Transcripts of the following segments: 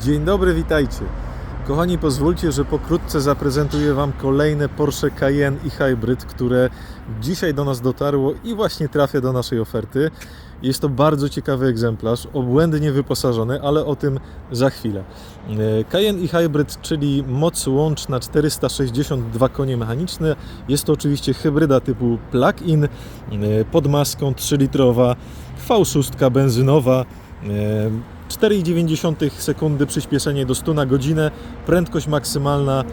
Dzień dobry, witajcie. Kochani, pozwólcie, że pokrótce zaprezentuję Wam kolejne Porsche Cayenne i Hybrid, które dzisiaj do nas dotarło i właśnie trafia do naszej oferty. Jest to bardzo ciekawy egzemplarz, obłędnie wyposażony, ale o tym za chwilę. E, Cayenne i Hybrid, czyli moc łączna 462 konie mechaniczne. Jest to oczywiście hybryda typu plug-in e, pod maską 3-litrowa, V6 benzynowa. E, 4,9 sekundy przyspieszenie do 100 na godzinę, prędkość maksymalna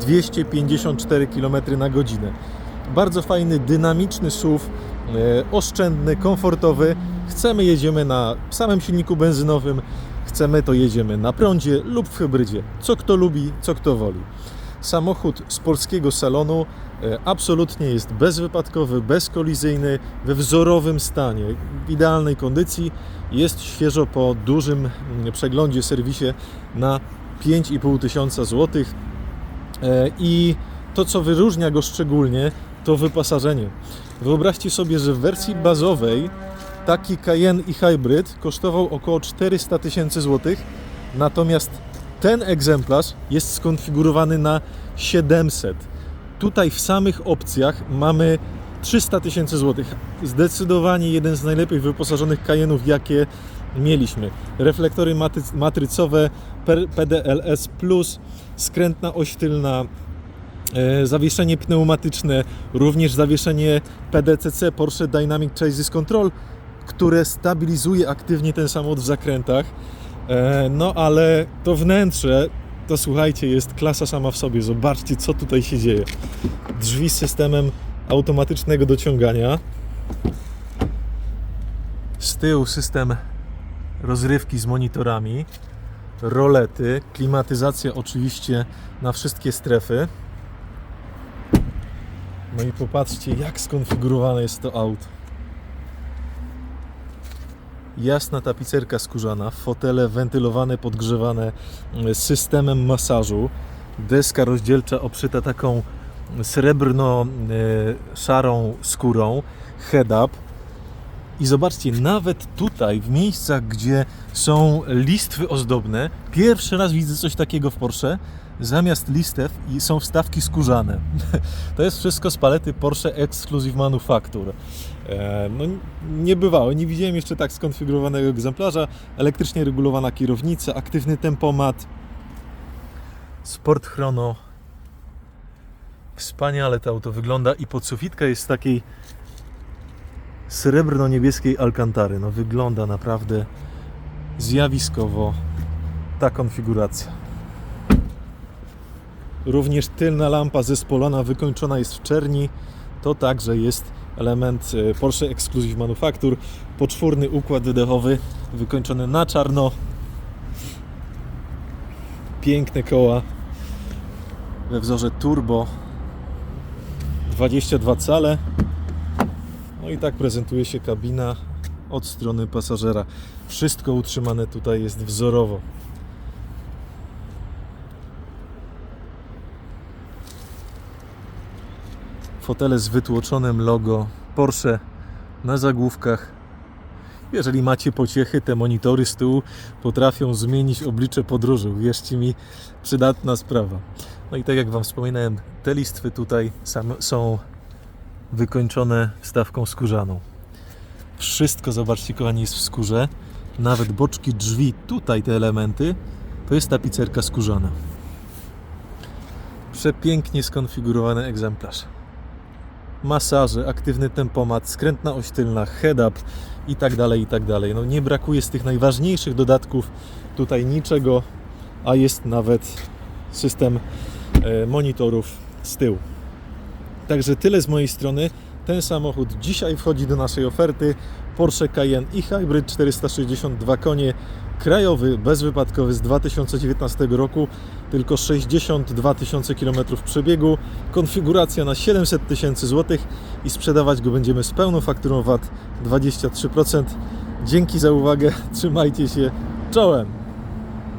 254 km na godzinę. Bardzo fajny, dynamiczny SUV, e, oszczędny, komfortowy. Chcemy, jedziemy na samym silniku benzynowym, chcemy, to jedziemy na prądzie lub w hybrydzie. Co kto lubi, co kto woli. Samochód z polskiego salonu e, absolutnie jest bezwypadkowy, bezkolizyjny, we wzorowym stanie, w idealnej kondycji. Jest świeżo po dużym mm, przeglądzie, serwisie na 5,5 tysiąca złotych. E, I to, co wyróżnia go szczególnie, to wyposażenie. Wyobraźcie sobie, że w wersji bazowej taki Cayenne i Hybrid kosztował około 400 tysięcy złotych, natomiast ten egzemplarz jest skonfigurowany na 700. Tutaj w samych opcjach mamy 300 tysięcy złotych. Zdecydowanie jeden z najlepiej wyposażonych Cayenne'ów, jakie mieliśmy. Reflektory matrycowe, PDLS+, skrętna oś tylna, e, zawieszenie pneumatyczne, również zawieszenie PDCC Porsche Dynamic Chassis Control, które stabilizuje aktywnie ten samochód w zakrętach. E, No ale to wnętrze, to słuchajcie, jest klasa sama w sobie. Zobaczcie, co tutaj się dzieje. Drzwi z systemem automatycznego dociągania. Z tyłu system rozrywki z monitorami, rolety, klimatyzacja oczywiście na wszystkie strefy. No i popatrzcie, jak skonfigurowane jest to auto. Jasna tapicerka skórzana, fotele wentylowane, podgrzewane z systemem masażu, deska rozdzielcza obszyta taką srebrno-szarą skórą, head-up. I zobaczcie, nawet tutaj, w miejscach, gdzie są listwy ozdobne, pierwszy raz widzę coś takiego w Porsche. Zamiast listew są wstawki skórzane. To jest wszystko z palety Porsche Exclusive Manufacture. E, No, nie bywało, nie widziałem jeszcze tak skonfigurowanego egzemplarza. Elektrycznie regulowana kierownica, aktywny tempomat, Sport Chrono. Wspaniale to auto wygląda i podsufitka jest z takiej srebrno-niebieskiej alkantary. No wygląda naprawdę zjawiskowo ta konfiguracja. Również tylna lampa zespolona wykończona jest w czerni. To także jest element e, Porsche Exclusive Manufacture. Poczwórny układ wydechowy wykończony na czarno. Piękne koła we wzorze turbo 22 cale. No i tak prezentuje się kabina od strony pasażera. Wszystko utrzymane tutaj jest wzorowo. Fotele z wytłoczonym logo Porsche na zagłówkach. Jeżeli macie pociechy, te monitory z tyłu potrafią zmienić oblicze podróży. Wierzcie mi, przydatna sprawa. No i tak jak Wam wspominałem, te listwy tutaj są wykończone wstawką skórzaną. Wszystko, zobaczcie kochani, jest w skórze. Nawet boczki drzwi, tutaj te elementy, to jest tapicerka skórzana. Przepięknie skonfigurowany egzemplarz. Masaże, aktywny tempomat, skrętna oś tylna, head-up i tak dalej, i tak dalej. No nie brakuje z tych najważniejszych dodatków tutaj niczego, a jest nawet system e, monitorów z tyłu. Także tyle z mojej strony. Ten samochód dzisiaj wchodzi do naszej oferty. Porsche Cayenne i Hybrid 462 konie, krajowy, bezwypadkowy z 2019 roku, tylko 62 tysiące km przebiegu, konfiguracja na 700 tysięcy złotych i sprzedawać go będziemy z pełną fakturą VAT 23%. Dzięki za uwagę, trzymajcie się, czołem!